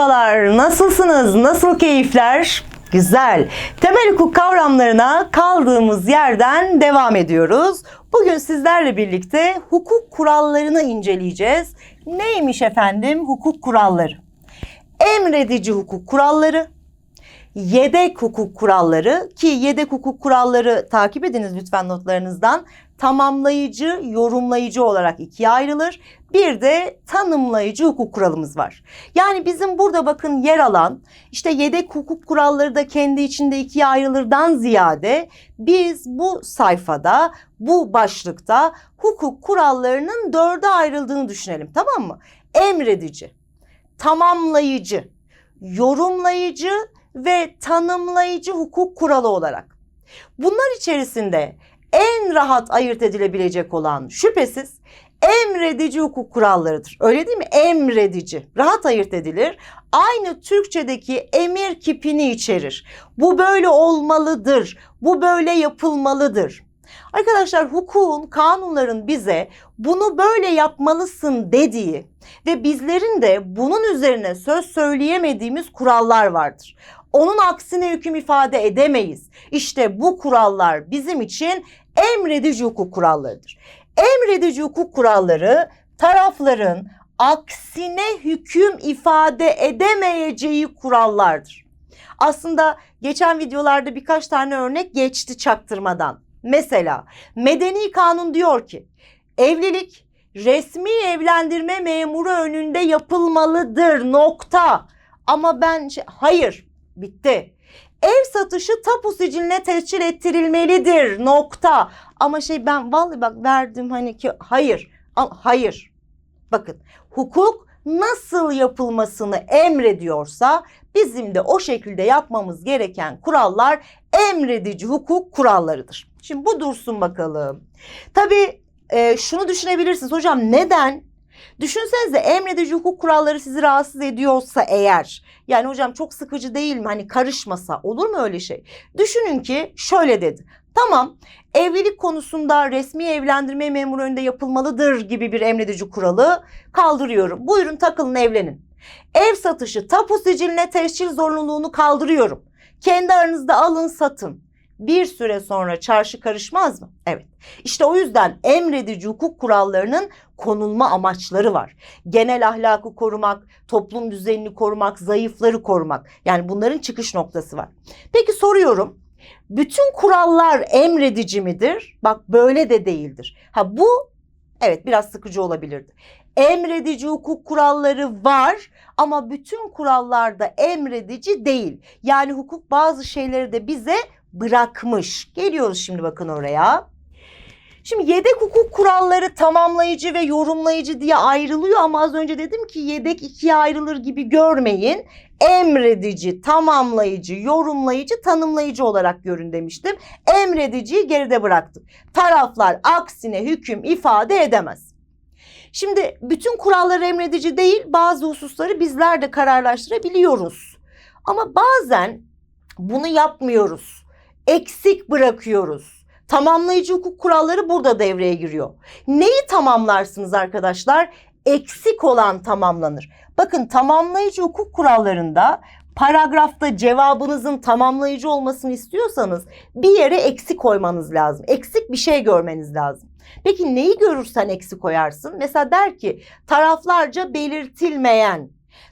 Merhabalar, nasılsınız? Nasıl keyifler? Güzel. Temel hukuk kavramlarına kaldığımız yerden devam ediyoruz. Bugün sizlerle birlikte hukuk kurallarını inceleyeceğiz. Neymiş efendim hukuk kuralları? Emredici hukuk kuralları, yedek hukuk kuralları ki yedek hukuk kuralları takip ediniz lütfen notlarınızdan. Tamamlayıcı, yorumlayıcı olarak ikiye ayrılır. Bir de tanımlayıcı hukuk kuralımız var. Yani bizim burada bakın yer alan işte yedek hukuk kuralları da kendi içinde ikiye ayrılırdan ziyade biz bu sayfada bu başlıkta hukuk kurallarının dörde ayrıldığını düşünelim tamam mı? Emredici, tamamlayıcı, yorumlayıcı ve tanımlayıcı hukuk kuralı olarak. Bunlar içerisinde en rahat ayırt edilebilecek olan şüphesiz emredici hukuk kurallarıdır. Öyle değil mi? Emredici. Rahat ayırt edilir. Aynı Türkçedeki emir kipini içerir. Bu böyle olmalıdır. Bu böyle yapılmalıdır. Arkadaşlar hukukun, kanunların bize bunu böyle yapmalısın dediği ve bizlerin de bunun üzerine söz söyleyemediğimiz kurallar vardır. Onun aksine hüküm ifade edemeyiz. İşte bu kurallar bizim için emredici hukuk kurallarıdır. Emredici hukuk kuralları tarafların aksine hüküm ifade edemeyeceği kurallardır. Aslında geçen videolarda birkaç tane örnek geçti çaktırmadan. Mesela medeni kanun diyor ki evlilik resmi evlendirme memuru önünde yapılmalıdır nokta. Ama ben şey- hayır bitti. Ev satışı tapu siciline tescil ettirilmelidir nokta. Ama şey ben vallahi bak verdim hani ki hayır. Hayır. Bakın hukuk nasıl yapılmasını emrediyorsa bizim de o şekilde yapmamız gereken kurallar emredici hukuk kurallarıdır. Şimdi bu dursun bakalım. Tabii e, şunu düşünebilirsiniz hocam neden? Düşünsenize emredici hukuk kuralları sizi rahatsız ediyorsa eğer yani hocam çok sıkıcı değil mi hani karışmasa olur mu öyle şey? Düşünün ki şöyle dedi. Tamam evlilik konusunda resmi evlendirme memuru önünde yapılmalıdır gibi bir emredici kuralı kaldırıyorum. Buyurun takılın evlenin. Ev satışı tapu siciline tescil zorunluluğunu kaldırıyorum. Kendi aranızda alın satın. Bir süre sonra çarşı karışmaz mı? Evet. İşte o yüzden emredici hukuk kurallarının konulma amaçları var. Genel ahlakı korumak, toplum düzenini korumak, zayıfları korumak. Yani bunların çıkış noktası var. Peki soruyorum. Bütün kurallar emredici midir? Bak böyle de değildir. Ha bu evet biraz sıkıcı olabilirdi. Emredici hukuk kuralları var ama bütün kurallarda emredici değil. Yani hukuk bazı şeyleri de bize bırakmış. Geliyoruz şimdi bakın oraya. Şimdi yedek hukuk kuralları tamamlayıcı ve yorumlayıcı diye ayrılıyor ama az önce dedim ki yedek ikiye ayrılır gibi görmeyin. Emredici, tamamlayıcı, yorumlayıcı, tanımlayıcı olarak görün demiştim. Emrediciyi geride bıraktık. Taraflar aksine hüküm ifade edemez. Şimdi bütün kurallar emredici değil bazı hususları bizler de kararlaştırabiliyoruz. Ama bazen bunu yapmıyoruz. Eksik bırakıyoruz. Tamamlayıcı hukuk kuralları burada devreye giriyor. Neyi tamamlarsınız arkadaşlar? Eksik olan tamamlanır. Bakın tamamlayıcı hukuk kurallarında paragrafta cevabınızın tamamlayıcı olmasını istiyorsanız bir yere eksik koymanız lazım. Eksik bir şey görmeniz lazım. Peki neyi görürsen eksik koyarsın? Mesela der ki taraflarca belirtilmeyen,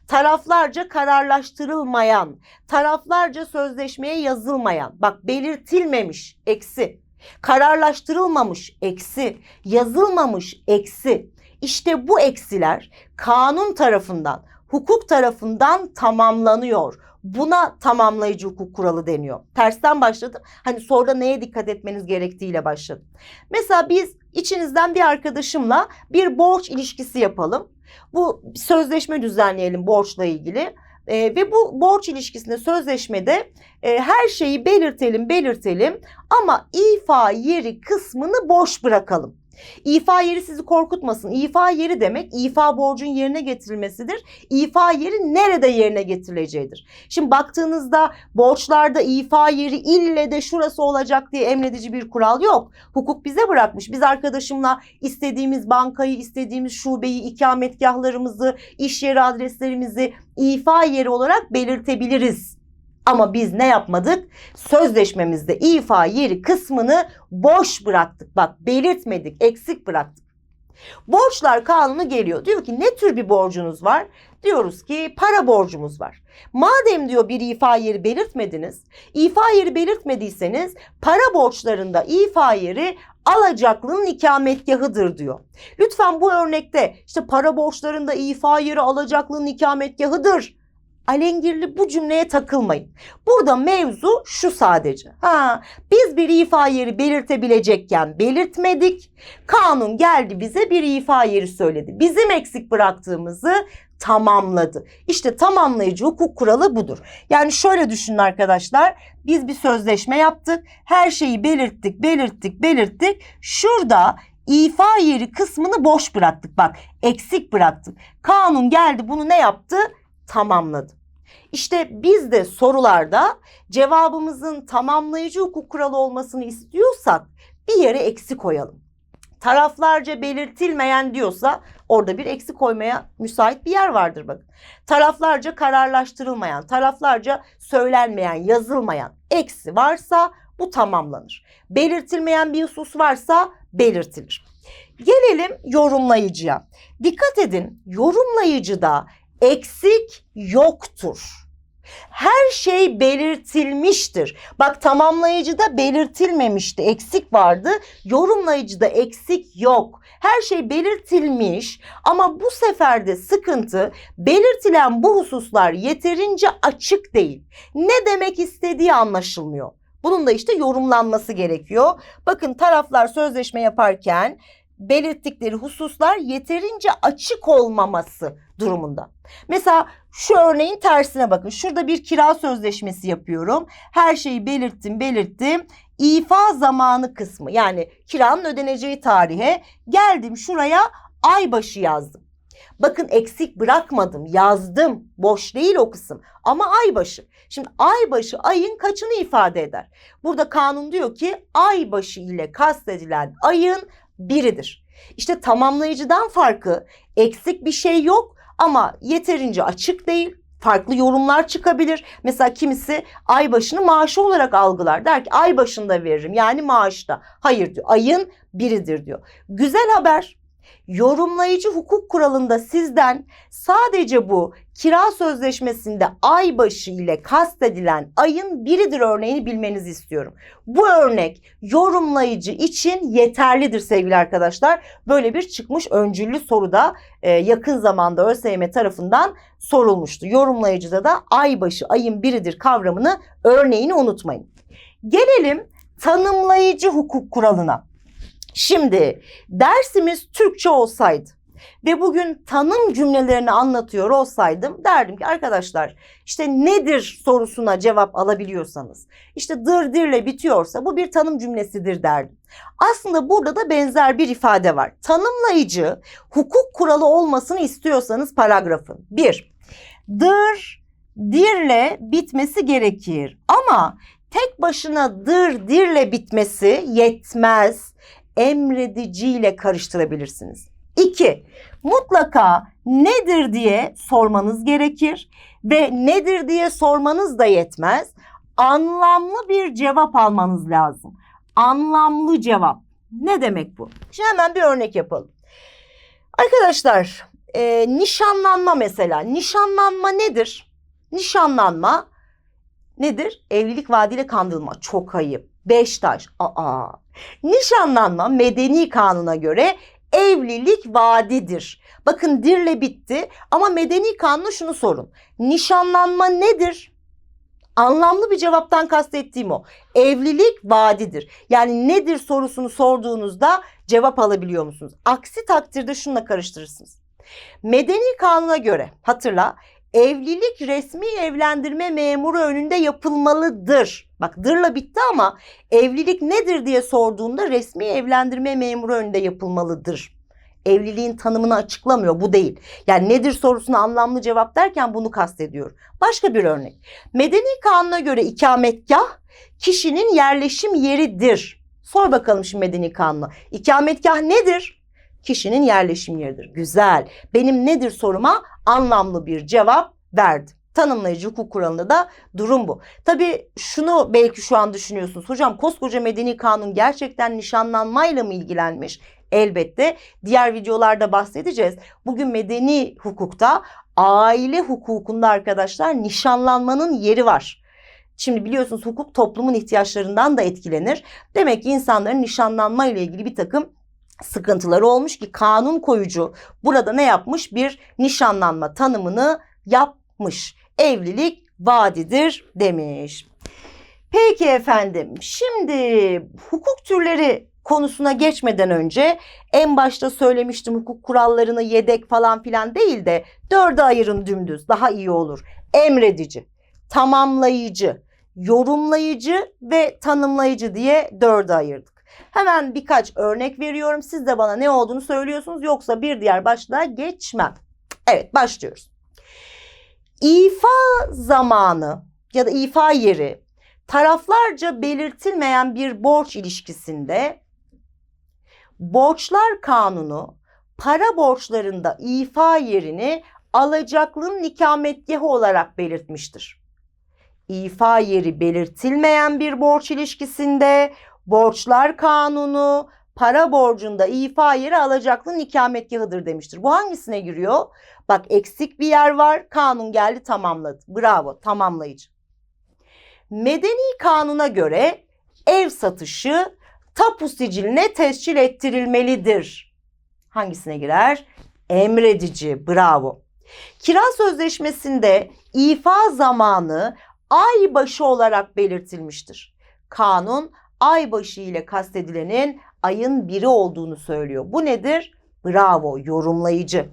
taraflarca kararlaştırılmayan, taraflarca sözleşmeye yazılmayan. Bak belirtilmemiş eksi. Kararlaştırılmamış eksi, yazılmamış eksi. İşte bu eksiler kanun tarafından, hukuk tarafından tamamlanıyor. Buna tamamlayıcı hukuk kuralı deniyor. Tersten başladım. Hani sonra neye dikkat etmeniz gerektiğiyle başladım. Mesela biz içinizden bir arkadaşımla bir borç ilişkisi yapalım. Bu sözleşme düzenleyelim borçla ilgili. Ee, ve bu borç ilişkisinde sözleşmede e, her şeyi belirtelim belirtelim ama ifa yeri kısmını boş bırakalım. İfa yeri sizi korkutmasın. İfa yeri demek ifa borcun yerine getirilmesidir. İfa yeri nerede yerine getirileceğidir. Şimdi baktığınızda borçlarda ifa yeri ille de şurası olacak diye emredici bir kural yok. Hukuk bize bırakmış. Biz arkadaşımla istediğimiz bankayı, istediğimiz şubeyi, ikametgahlarımızı, iş yeri adreslerimizi ifa yeri olarak belirtebiliriz. Ama biz ne yapmadık? Sözleşmemizde ifa yeri kısmını boş bıraktık. Bak belirtmedik, eksik bıraktık. Borçlar kanunu geliyor. Diyor ki ne tür bir borcunuz var? Diyoruz ki para borcumuz var. Madem diyor bir ifa yeri belirtmediniz, ifa yeri belirtmediyseniz para borçlarında ifa yeri alacaklının ikametgahıdır diyor. Lütfen bu örnekte işte para borçlarında ifa yeri alacaklının ikametgahıdır. Alengirli bu cümleye takılmayın. Burada mevzu şu sadece. Ha, biz bir ifa yeri belirtebilecekken belirtmedik. Kanun geldi bize bir ifa yeri söyledi. Bizim eksik bıraktığımızı tamamladı. İşte tamamlayıcı hukuk kuralı budur. Yani şöyle düşünün arkadaşlar. Biz bir sözleşme yaptık. Her şeyi belirttik, belirttik, belirttik. Şurada ifa yeri kısmını boş bıraktık. Bak eksik bıraktık. Kanun geldi bunu ne yaptı? Tamamladı. İşte biz de sorularda cevabımızın tamamlayıcı hukuk kuralı olmasını istiyorsak bir yere eksik koyalım. Taraflarca belirtilmeyen diyorsa orada bir eksik koymaya müsait bir yer vardır bakın. Taraflarca kararlaştırılmayan, taraflarca söylenmeyen, yazılmayan eksi varsa bu tamamlanır. Belirtilmeyen bir husus varsa belirtilir. Gelelim yorumlayıcıya. Dikkat edin yorumlayıcıda eksik yoktur. Her şey belirtilmiştir. Bak tamamlayıcıda belirtilmemişti, eksik vardı. Yorumlayıcıda eksik yok. Her şey belirtilmiş ama bu sefer de sıkıntı belirtilen bu hususlar yeterince açık değil. Ne demek istediği anlaşılmıyor. Bunun da işte yorumlanması gerekiyor. Bakın taraflar sözleşme yaparken belirttikleri hususlar yeterince açık olmaması durumunda. Mesela şu örneğin tersine bakın. Şurada bir kira sözleşmesi yapıyorum. Her şeyi belirttim, belirttim. İfa zamanı kısmı yani kiranın ödeneceği tarihe geldim şuraya aybaşı yazdım. Bakın eksik bırakmadım, yazdım. Boş değil o kısım. Ama aybaşı. Şimdi aybaşı ayın kaçını ifade eder? Burada kanun diyor ki aybaşı ile kastedilen ayın biridir. İşte tamamlayıcıdan farkı eksik bir şey yok ama yeterince açık değil. Farklı yorumlar çıkabilir. Mesela kimisi ay başını maaşı olarak algılar. Der ki ay başında veririm yani maaşta. Hayır diyor ayın biridir diyor. Güzel haber. Yorumlayıcı hukuk kuralında sizden sadece bu kira sözleşmesinde ay başı ile kastedilen ayın biridir örneğini bilmenizi istiyorum. Bu örnek yorumlayıcı için yeterlidir sevgili arkadaşlar. Böyle bir çıkmış öncüllü soruda e, yakın zamanda ÖSYM tarafından sorulmuştu. Yorumlayıcıda da ay başı ayın biridir kavramını örneğini unutmayın. Gelelim tanımlayıcı hukuk kuralına. Şimdi dersimiz Türkçe olsaydı ve bugün tanım cümlelerini anlatıyor olsaydım derdim ki arkadaşlar işte nedir sorusuna cevap alabiliyorsanız işte dır dirle bitiyorsa bu bir tanım cümlesidir derdim. Aslında burada da benzer bir ifade var. Tanımlayıcı hukuk kuralı olmasını istiyorsanız paragrafın. Bir, dır dirle bitmesi gerekir ama tek başına dır dirle bitmesi yetmez emrediciyle karıştırabilirsiniz. İki, mutlaka nedir diye sormanız gerekir ve nedir diye sormanız da yetmez. Anlamlı bir cevap almanız lazım. Anlamlı cevap. Ne demek bu? Şimdi hemen bir örnek yapalım. Arkadaşlar, e, nişanlanma mesela. Nişanlanma nedir? Nişanlanma nedir? Evlilik vaadiyle kandırılma. Çok ayıp. Beş taş. Aa. Nişanlanma medeni kanuna göre evlilik vaadidir. Bakın dirle bitti ama medeni kanuna şunu sorun. Nişanlanma nedir? Anlamlı bir cevaptan kastettiğim o. Evlilik vaadidir. Yani nedir sorusunu sorduğunuzda cevap alabiliyor musunuz? Aksi takdirde şununla karıştırırsınız. Medeni kanuna göre hatırla evlilik resmi evlendirme memuru önünde yapılmalıdır. Bak dırla bitti ama evlilik nedir diye sorduğunda resmi evlendirme memuru önünde yapılmalıdır. Evliliğin tanımını açıklamıyor bu değil. Yani nedir sorusuna anlamlı cevap derken bunu kastediyor. Başka bir örnek. Medeni kanuna göre ikametgah kişinin yerleşim yeridir. Sor bakalım şimdi medeni kanuna. İkametgah nedir? Kişinin yerleşim yeridir. Güzel. Benim nedir soruma anlamlı bir cevap verdi. Tanımlayıcı hukuk kuralında da durum bu. Tabii şunu belki şu an düşünüyorsunuz. Hocam koskoca medeni kanun gerçekten nişanlanmayla mı ilgilenmiş? Elbette diğer videolarda bahsedeceğiz. Bugün medeni hukukta aile hukukunda arkadaşlar nişanlanmanın yeri var. Şimdi biliyorsunuz hukuk toplumun ihtiyaçlarından da etkilenir. Demek ki insanların nişanlanma ile ilgili bir takım sıkıntıları olmuş ki kanun koyucu burada ne yapmış? Bir nişanlanma tanımını yapmış. Evlilik vadidir demiş. Peki efendim şimdi hukuk türleri konusuna geçmeden önce en başta söylemiştim hukuk kurallarını yedek falan filan değil de dörde ayırın dümdüz daha iyi olur. Emredici, tamamlayıcı, yorumlayıcı ve tanımlayıcı diye dörde ayırdık. Hemen birkaç örnek veriyorum. Siz de bana ne olduğunu söylüyorsunuz yoksa bir diğer başlığa geçmem. Evet başlıyoruz. İfa zamanı ya da ifa yeri taraflarca belirtilmeyen bir borç ilişkisinde borçlar kanunu para borçlarında ifa yerini alacaklının ikametgahı olarak belirtmiştir. İfa yeri belirtilmeyen bir borç ilişkisinde borçlar kanunu para borcunda ifa yeri alacaklının ikametgahıdır demiştir. Bu hangisine giriyor? Bak eksik bir yer var. Kanun geldi tamamladı. Bravo tamamlayıcı. Medeni kanuna göre ev satışı tapu siciline tescil ettirilmelidir. Hangisine girer? Emredici. Bravo. Kira sözleşmesinde ifa zamanı ay başı olarak belirtilmiştir. Kanun ay başı ile kastedilenin ayın biri olduğunu söylüyor. Bu nedir? Bravo, yorumlayıcı.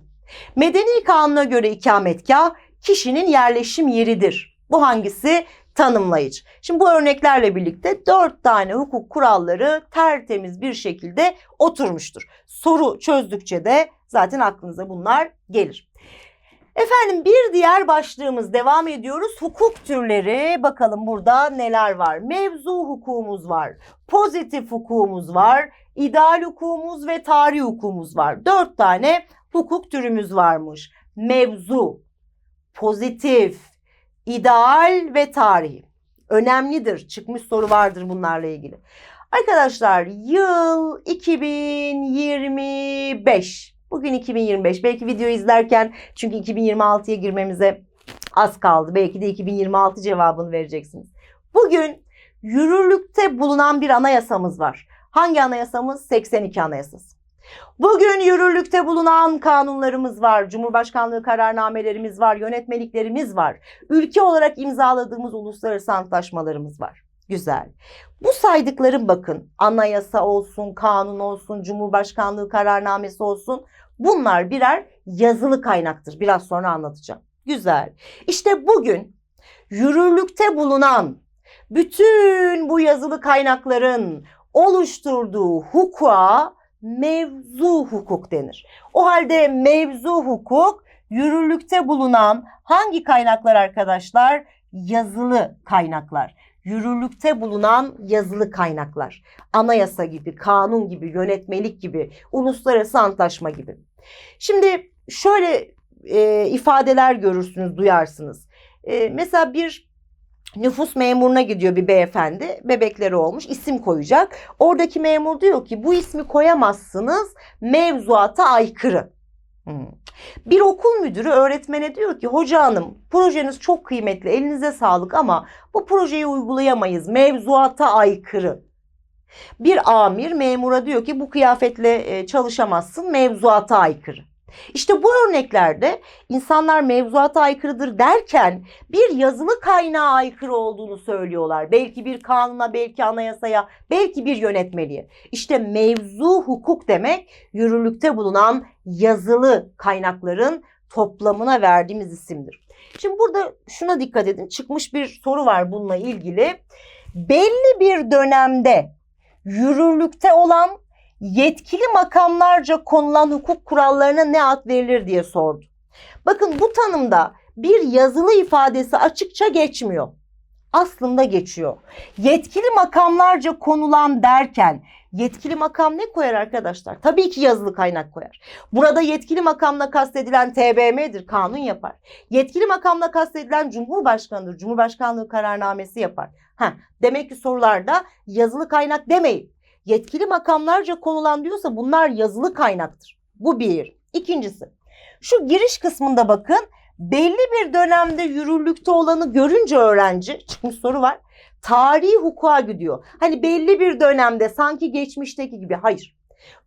Medeni kanuna göre ikametgah kişinin yerleşim yeridir. Bu hangisi? Tanımlayıcı. Şimdi bu örneklerle birlikte dört tane hukuk kuralları tertemiz bir şekilde oturmuştur. Soru çözdükçe de zaten aklınıza bunlar gelir. Efendim bir diğer başlığımız devam ediyoruz. Hukuk türleri bakalım burada neler var. Mevzu hukukumuz var. Pozitif hukukumuz var. ideal hukukumuz ve tarih hukukumuz var. Dört tane hukuk türümüz varmış. Mevzu, pozitif, ideal ve tarih. Önemlidir. Çıkmış soru vardır bunlarla ilgili. Arkadaşlar yıl 2025. Bugün 2025. Belki video izlerken çünkü 2026'ya girmemize az kaldı. Belki de 2026 cevabını vereceksiniz. Bugün yürürlükte bulunan bir anayasamız var. Hangi anayasamız? 82 Anayasası. Bugün yürürlükte bulunan kanunlarımız var, Cumhurbaşkanlığı kararnamelerimiz var, yönetmeliklerimiz var. Ülke olarak imzaladığımız uluslararası antlaşmalarımız var. Güzel. Bu saydıklarım bakın anayasa olsun, kanun olsun, Cumhurbaşkanlığı kararnamesi olsun bunlar birer yazılı kaynaktır. Biraz sonra anlatacağım. Güzel. İşte bugün yürürlükte bulunan bütün bu yazılı kaynakların oluşturduğu hukuka mevzu hukuk denir. O halde mevzu hukuk yürürlükte bulunan hangi kaynaklar arkadaşlar? Yazılı kaynaklar. Yürürlükte bulunan yazılı kaynaklar. Anayasa gibi, kanun gibi, yönetmelik gibi, uluslararası antlaşma gibi. Şimdi şöyle e, ifadeler görürsünüz, duyarsınız. E, mesela bir nüfus memuruna gidiyor bir beyefendi. Bebekleri olmuş. isim koyacak. Oradaki memur diyor ki bu ismi koyamazsınız. Mevzuata aykırı. Hmm. Bir okul müdürü öğretmene diyor ki hoca hanım projeniz çok kıymetli elinize sağlık ama bu projeyi uygulayamayız mevzuata aykırı. Bir amir memura diyor ki bu kıyafetle çalışamazsın mevzuata aykırı. İşte bu örneklerde insanlar mevzuata aykırıdır derken bir yazılı kaynağa aykırı olduğunu söylüyorlar. Belki bir kanuna, belki anayasaya, belki bir yönetmeliğe. İşte mevzu hukuk demek yürürlükte bulunan yazılı kaynakların toplamına verdiğimiz isimdir. Şimdi burada şuna dikkat edin. Çıkmış bir soru var bununla ilgili. belli bir dönemde yürürlükte olan yetkili makamlarca konulan hukuk kurallarına ne ad verilir diye sordu. Bakın bu tanımda bir yazılı ifadesi açıkça geçmiyor. Aslında geçiyor. Yetkili makamlarca konulan derken yetkili makam ne koyar arkadaşlar? Tabii ki yazılı kaynak koyar. Burada yetkili makamla kastedilen TBMM'dir, kanun yapar. Yetkili makamla kastedilen Cumhurbaşkanı'dır, Cumhurbaşkanlığı kararnamesi yapar. Heh, demek ki sorularda yazılı kaynak demeyin. Yetkili makamlarca konulan diyorsa bunlar yazılı kaynaktır. Bu bir. İkincisi, şu giriş kısmında bakın belli bir dönemde yürürlükte olanı görünce öğrenci çıkmış soru var. Tarihi hukuka gidiyor. Hani belli bir dönemde sanki geçmişteki gibi. Hayır.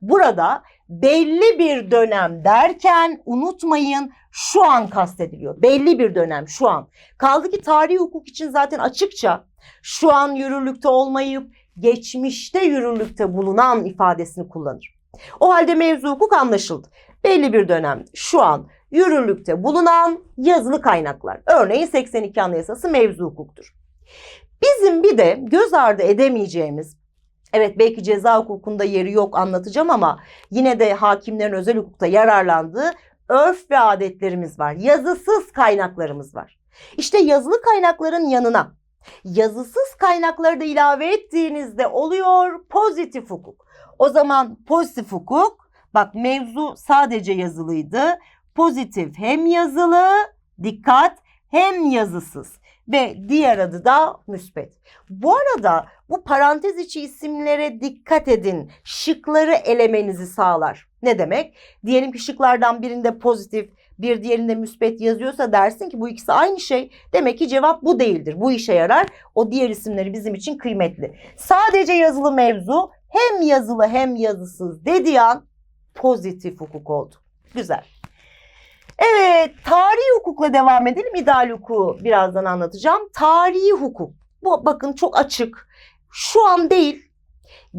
Burada belli bir dönem derken unutmayın şu an kastediliyor. Belli bir dönem şu an. Kaldı ki tarihi hukuk için zaten açıkça şu an yürürlükte olmayıp geçmişte yürürlükte bulunan ifadesini kullanır. O halde mevzu hukuk anlaşıldı. Belli bir dönem şu an yürürlükte bulunan yazılı kaynaklar. Örneğin 82 Anayasası mevzu hukuktur. Bizim bir de göz ardı edemeyeceğimiz Evet belki ceza hukukunda yeri yok anlatacağım ama yine de hakimlerin özel hukukta yararlandığı örf ve adetlerimiz var. Yazısız kaynaklarımız var. İşte yazılı kaynakların yanına yazısız kaynakları da ilave ettiğinizde oluyor pozitif hukuk. O zaman pozitif hukuk bak mevzu sadece yazılıydı. Pozitif hem yazılı dikkat hem yazısız ve diğer adı da müspet. Bu arada bu parantez içi isimlere dikkat edin. Şıkları elemenizi sağlar. Ne demek? Diyelim ki şıklardan birinde pozitif, bir diğerinde müspet yazıyorsa dersin ki bu ikisi aynı şey. Demek ki cevap bu değildir. Bu işe yarar. O diğer isimleri bizim için kıymetli. Sadece yazılı mevzu hem yazılı hem yazısız dediği an pozitif hukuk oldu. Güzel. Evet, tarihi hukukla devam edelim. İdeal hukuku birazdan anlatacağım. Tarihi hukuk. Bu bakın çok açık. Şu an değil,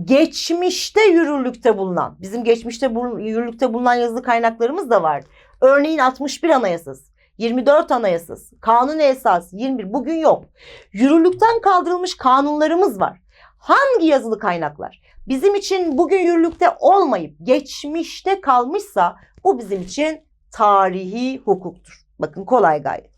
geçmişte yürürlükte bulunan, bizim geçmişte yürürlükte bulunan yazılı kaynaklarımız da var. Örneğin 61 Anayasası, 24 Anayasası, Kanun Esas 21 bugün yok. Yürürlükten kaldırılmış kanunlarımız var. Hangi yazılı kaynaklar bizim için bugün yürürlükte olmayıp geçmişte kalmışsa bu bizim için tarihi hukuktur. Bakın kolay gayet.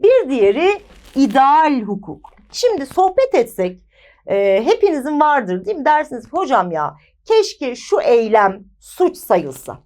Bir diğeri ideal hukuk. Şimdi sohbet etsek e, hepinizin vardır değil mi? Dersiniz hocam ya keşke şu eylem suç sayılsa.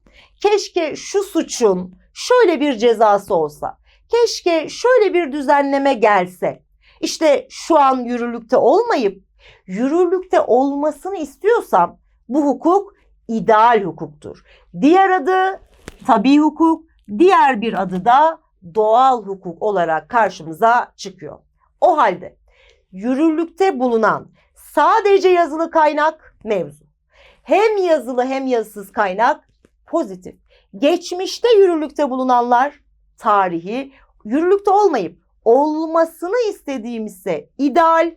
Keşke şu suçun şöyle bir cezası olsa. Keşke şöyle bir düzenleme gelse. İşte şu an yürürlükte olmayıp yürürlükte olmasını istiyorsam bu hukuk ideal hukuktur. Diğer adı tabi hukuk, diğer bir adı da doğal hukuk olarak karşımıza çıkıyor. O halde yürürlükte bulunan sadece yazılı kaynak mevzu. Hem yazılı hem yazısız kaynak pozitif. Geçmişte yürürlükte bulunanlar tarihi, yürürlükte olmayıp olmasını istediğimizse ideal,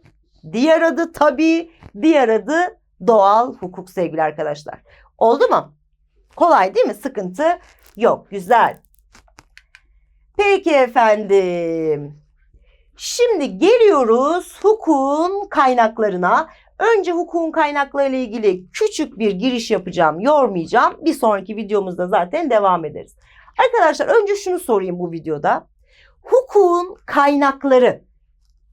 diğer adı tabi, diğer adı doğal hukuk sevgili arkadaşlar. Oldu mu? Kolay değil mi? Sıkıntı yok. Güzel. Peki efendim. Şimdi geliyoruz hukukun kaynaklarına. Önce hukukun kaynakları ile ilgili küçük bir giriş yapacağım, yormayacağım. Bir sonraki videomuzda zaten devam ederiz. Arkadaşlar önce şunu sorayım bu videoda. Hukukun kaynakları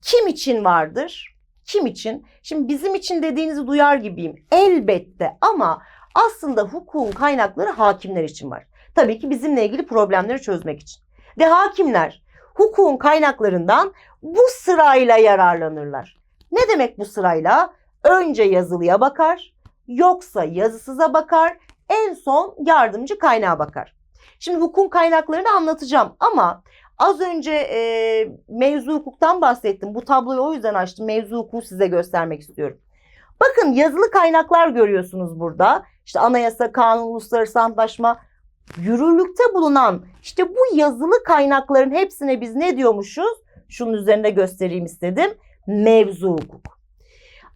kim için vardır? Kim için? Şimdi bizim için dediğinizi duyar gibiyim. Elbette ama aslında hukukun kaynakları hakimler için var. Tabii ki bizimle ilgili problemleri çözmek için. Ve hakimler hukukun kaynaklarından bu sırayla yararlanırlar. Ne demek bu sırayla? Önce yazılıya bakar, yoksa yazısıza bakar, en son yardımcı kaynağa bakar. Şimdi hukukun kaynaklarını anlatacağım ama az önce e, mevzu hukuktan bahsettim. Bu tabloyu o yüzden açtım. Mevzu hukuku size göstermek istiyorum. Bakın yazılı kaynaklar görüyorsunuz burada. İşte anayasa, kanun, uluslararası antlaşma, yürürlükte bulunan işte bu yazılı kaynakların hepsine biz ne diyormuşuz? Şunun üzerinde göstereyim istedim. Mevzu hukuk.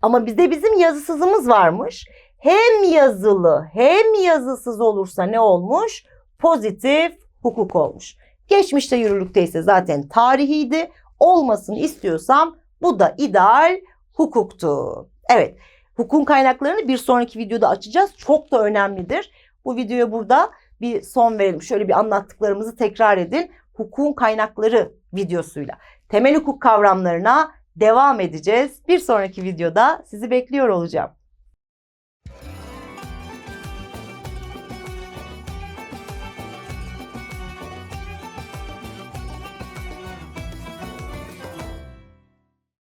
Ama bizde bizim yazısızımız varmış. Hem yazılı hem yazısız olursa ne olmuş? Pozitif hukuk olmuş. Geçmişte yürürlükteyse zaten tarihiydi. Olmasını istiyorsam bu da ideal hukuktu. Evet, hukukun kaynaklarını bir sonraki videoda açacağız. Çok da önemlidir. Bu videoya burada bir son verelim. Şöyle bir anlattıklarımızı tekrar edin. Hukukun kaynakları videosuyla temel hukuk kavramlarına devam edeceğiz. Bir sonraki videoda sizi bekliyor olacağım.